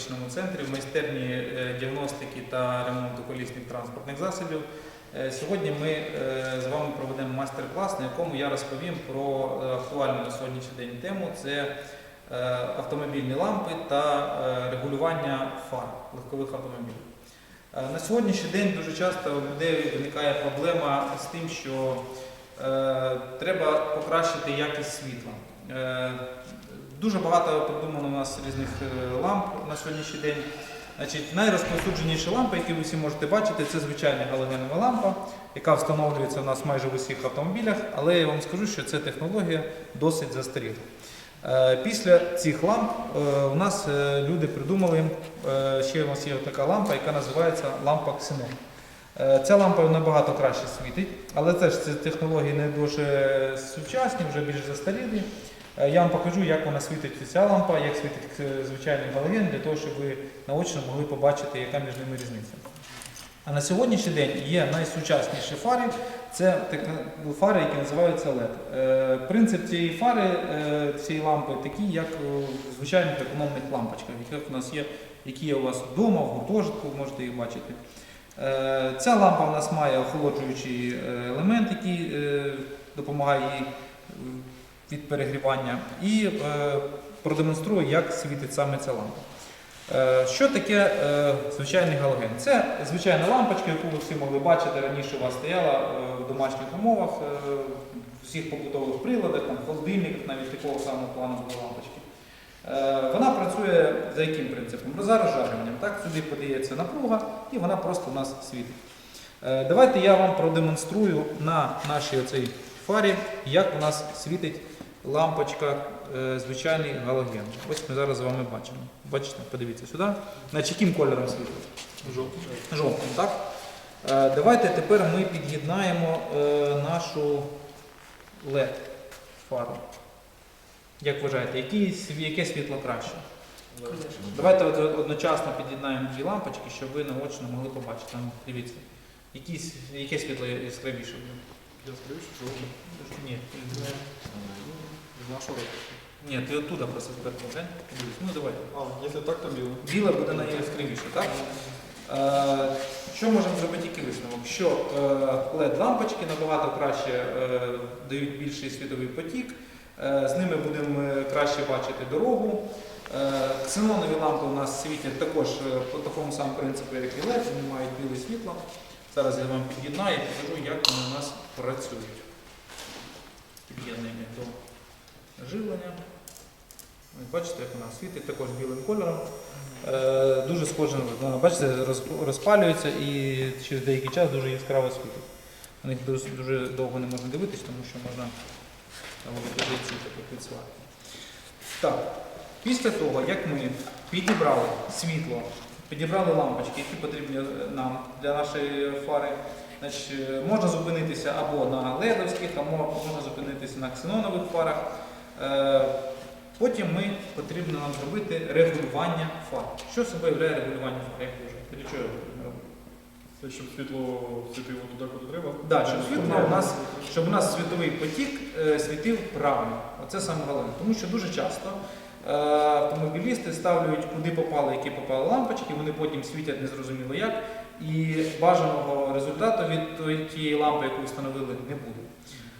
навчально-практичному центрі в майстерні е, діагностики та ремонту колісних транспортних засобів. Е, Сьогодні ми е, з вами проведемо майстер-клас, на якому я розповім про актуальну на сьогоднішній день тему. Це автомобільні лампи та регулювання фар легкових автомобілів. На сьогоднішній день дуже часто у людей виникає проблема з тим, що треба покращити якість світла. Дуже багато придумано у нас різних е, ламп на сьогоднішній день. Значить, найрозповсюдженіші лампи, які ви всі можете бачити, це звичайна галогенова лампа, яка встановлюється у нас майже в усіх автомобілях, але я вам скажу, що ця технологія досить застаріла. Е, Після цих ламп е, у нас люди придумали, ще у нас є така лампа, яка називається лампа ксенон. Ця лампа набагато краще світить, але теж ці технології не дуже сучасні, вже більш застарілі. Е, Я вам покажу, як вона світить ця лампа, як світить е, звичайний галоген, для того, щоб ви наочно могли побачити, яка між ними різниця. А на сьогоднішній день є найсучасніші фари, це фари, які називаються LED. Е, Принцип цієї фари, е, цієї лампи такий, як е, в звичайних економних лампочках, яких у нас є, які є у вас вдома, в гуртожитку, можете їх бачити. Е, Ця лампа у нас має охолоджуючий е, елемент, який е, допомагає їй е, від перегрівання, і е, продемонструю, як світить саме ця лампа. Е, Що таке е, звичайний галоген? Це звичайна лампочка, яку ви всі могли бачити, раніше у вас стояла в домашніх умовах, в всіх побутових приладах, там, холодильниках, навіть такого самого плану були лампочки. Вона працює за яким принципом? Розжарюванням. Так? Сюди подається напруга і вона просто у нас світить. Давайте я вам продемонструю на нашій оцій фарі, як у нас світить лампочка е, звичайний галоген. Ось ми зараз з вами бачимо. Бачите, подивіться сюди. Значить, яким кольором світить? Жовтий. Жовтим, так? Е, Давайте тепер ми під'єднаємо е, нашу LED фару. Як вважаєте, яке світло краще? Давайте одночасно під'єднаємо дві лампочки, щоб ви наочно могли побачити. Дивіться, яке світло яскравіше буде? Я скажу, що жовтий. Ні, З нашого року. ні, ти оттуда просто глянь. Подивись. Ну давай. А, якщо так, то білий. Біле буде найяскравіше, так? Е, що можемо зробити тільки висновок? Що е, LED-лампочки набагато краще е, дають більший світовий потік, е, з ними будемо краще бачити дорогу. Е, ксенонові лампи у нас світять також по такому самому принципу, як і LED, вони мають біле світло. Зараз я вам під'єднаю і покажу, як вони у нас працюють. Під'єднуємо до живлення. Бачите, як вона світить також білим кольором. Е, Дуже схоже, бачите, розпалюється і через деякий час дуже яскраво світить. На них дуже, довго не можна дивитись, тому що можна таке підсвати. Так, після того, як ми підібрали світло, підібрали лампочки, які потрібні е, нам для нашої фари, значить, е, можна зупинитися або на ледовських, або можна зупинитися на ксенонових фарах. Е, Потім ми потрібно нам зробити регулювання фар. Що собою являє регулювання фар? Як? Для чого робити? Це щоб світло світило туди, куди треба. Да, щоб світло у нас, щоб у нас світовий потік світив правильно. Оце саме головне. Тому що дуже часто автомобілісти ставлюють куди попали, які попали лампочки, вони потім світять незрозуміло як, і бажаного результату від тієї лампи, яку встановили, не буде.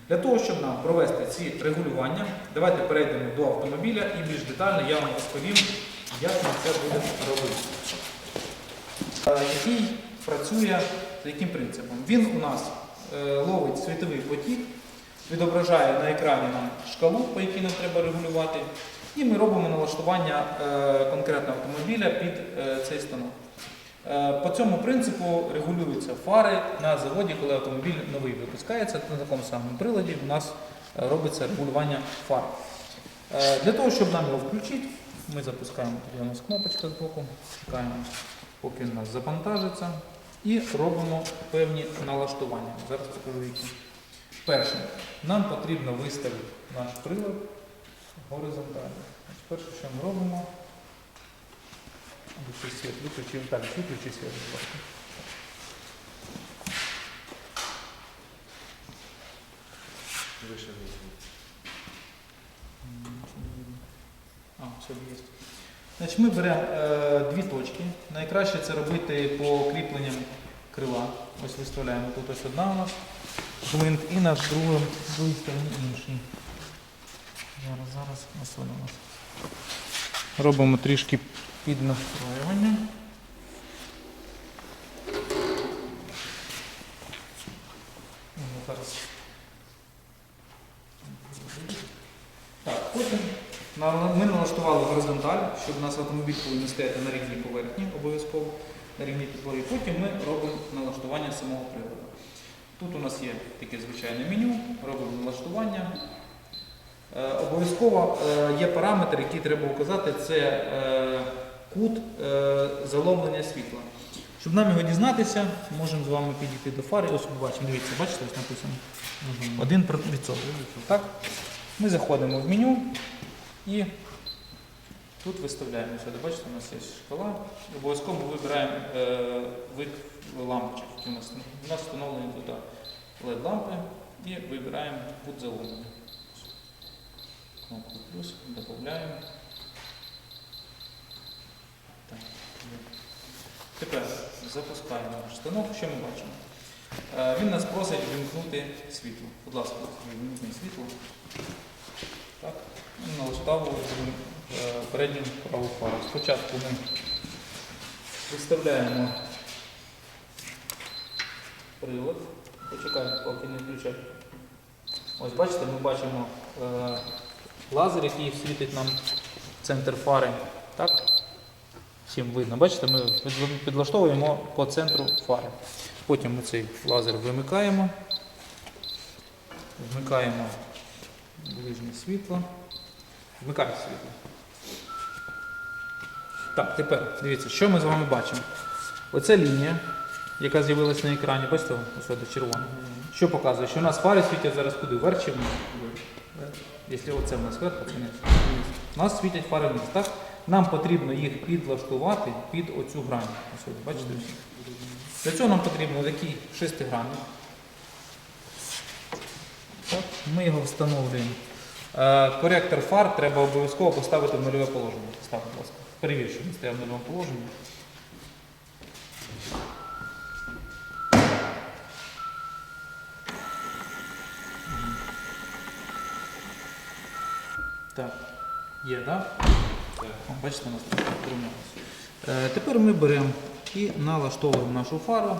Для того, щоб нам провести ці регулювання, давайте перейдемо до автомобіля і більш детально я вам розповім, як ми це будемо робити. Е, Який працює за яким принципом? Він у нас е, ловить світовий потік, відображає на екрані нам шкалу, по якій нам треба регулювати, і ми робимо налаштування е, конкретного автомобіля під е, цей станок. Е, По цьому принципу регулюються фари на заводі, коли автомобіль новий випускається, на такому самому приладі у нас робиться регулювання фар. Для того, щоб нам його включити, ми запускаємо, у нас кнопочка з боку, чекаємо, поки він у нас завантажиться, і робимо певні налаштування. Зараз покажу які. Перше, нам потрібно виставити наш прилад горизонтально. Значить, Перше, що ми робимо, Виключи світ, виключи, так, виключи світ, будь ласка. Вище. Є. Значить, ми беремо е, дві точки. Найкраще це робити по кріпленням крила. Ось виставляємо тут ось одна у нас гвинт і на другому, другій стороні інший. Зараз, зараз ось воно у нас. Робимо трішки піднастроювання. Ну, Зараз. Так, потім ми налаштували горизонталь, щоб у нас автомобіль повинен стояти на рівній поверхні, обов'язково на рівній підлогі. Потім ми робимо налаштування самого приладу. Тут у нас є таке звичайне меню, робимо налаштування. Е, Обов'язково е, є параметр, який треба указати, це е, кут заломлення світла. Щоб нам його дізнатися, можемо з вами підійти до фари. Ось бачимо, дивіться, бачите, ось написано. Один відсоток. Так? Ми заходимо в меню і тут виставляємо сюди. Бачите, у нас є шкала. Обов'язково ми вибираємо вид лампочок. У нас, встановлені тут LED-лампи і вибираємо кут заломлення. Кнопку плюс, додаємо. Тепер запускаємо наш станок. Що ми бачимо? Е, Він нас просить вимкнути світло. Будь ласка, вимкни світло. Так. І Налаштовуємо е, передню праву фару. Спочатку ми виставляємо прилад. Почекаємо, поки не включать. Ось бачите, ми бачимо е, лазер, який світить нам в центр фари. Так? Всім видно. Бачите, ми підлаштовуємо по центру фари. Потім ми цей лазер вимикаємо. Вмикаємо ближнє світло. Вмикаємо світло. Так, тепер дивіться, що ми з вами бачимо. Оця лінія, яка з'явилася на екрані, бачите, червона. Що показує? Що у нас фари світять зараз куди? Вверх чи вниз? Якщо оце в нас вверх, це. У нас світять фари вниз. Так? Нам потрібно їх підлаштувати під оцю грань. Ось бачите? Для цього нам потрібно такий шестигранник. Так, Ми його встановлюємо. Е, Коректор фар треба обов'язково поставити в нульове положення. Став, будь ласка. Перевір, щоб він стояв в нульовому положенні. Є, так? О, Бачите, у нас трохи. Е, Тепер ми беремо і налаштовуємо нашу фару,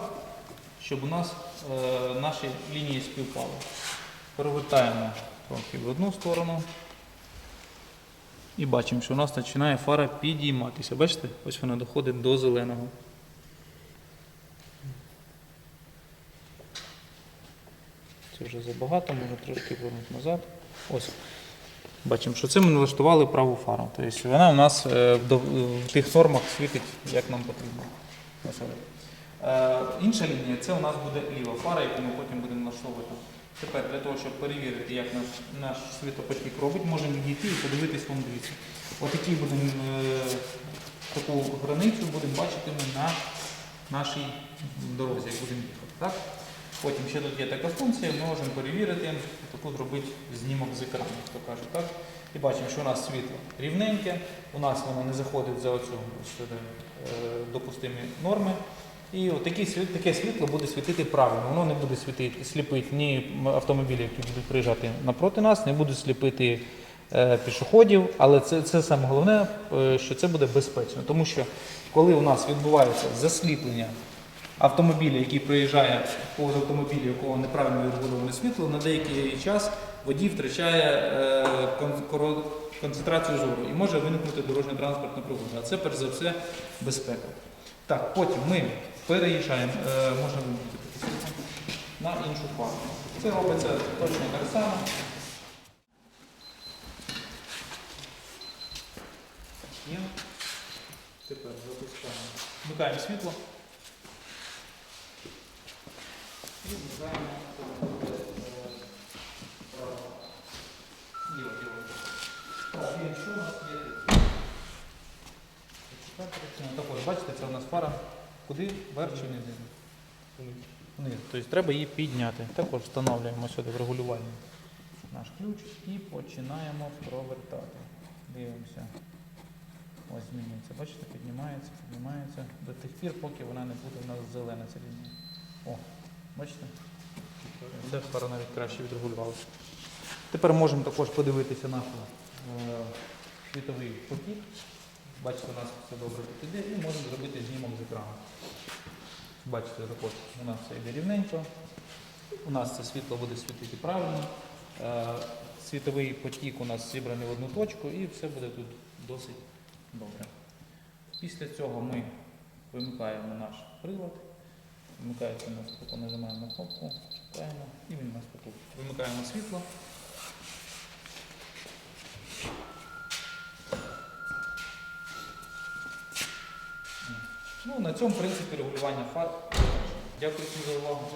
щоб у нас е, наші лінії співпали. Перевертаємо трохи в одну сторону. І бачимо, що у нас починає фара підійматися. Бачите? Ось вона доходить до зеленого. Це вже забагато, можна трошки повернути назад. Ось. Бачимо, що це ми налаштували праву фару. Тобто вона у нас е, в тих нормах світить, як нам потрібно. Е, Інша лінія це у нас буде ліва фара, яку ми потім будемо налаштовувати. Тепер для того, щоб перевірити, як наш, наш світопотік робить, можемо відійти і подивитись вон дивіться. Отакий будемо е, таку границю будемо бачити ми на нашій дорозі, як будемо їхати. Так? Потім ще тут є така функція, ми можемо перевірити, таку зробити знімок з екрану, як то кажуть. Так? І бачимо, що у нас світло рівненьке, у нас воно не заходить за оцю ось е, допустимі норми. І от такі таке світло буде світити правильно. Воно не буде світити, сліпити ні автомобілі, які будуть приїжджати напроти нас, не буде сліпити е, пішоходів, але це, це саме головне, е, що це буде безпечно. Тому що коли у нас відбувається засліплення автомобіля, який приїжджає повз автомобілі, у якого неправильно відбудоване світло, на деякий час водій втрачає е, концентрацію зору і може виникнути дорожньо-транспортна пригода. А це перш за все безпека. Так, потім ми переїжджаємо, е, вимкнути на іншу фару. Це робиться точно так само. Тепер запускаємо. Вмикаємо світло. І вмикаємо е, право. Ліво, ліво. Так, і що у нас є тут? Ну, Так ось, бачите, це у нас фара. Куди? Вверх чи вниз? Вниз. Тобто треба її підняти. Також встановлюємо сюди в регулювальні наш ключ і починаємо провертати. Дивимося. Ось змінюється. Бачите, піднімається, піднімається до тих пір, поки вона не буде у нас зелена ця лінія. О, бачите? Де пара навіть краще відрегулювалася. Тепер можемо також подивитися наш е, світовий потік. Бачите, у нас все добре тут іде і можемо зробити знімок з екрану. Бачите, також у нас все йде рівненько. У нас це світло буде світити правильно. Е, Світовий потік у нас зібраний в одну точку і все буде тут досить добре. Після цього ми вимикаємо наш прилад. Вимикається у нас, тобто нажимаємо на кнопку, чекаємо і він у нас потух. Вимикаємо світло. Ну, на цьому, в принципі, регулювання фар. Дякую всім за увагу.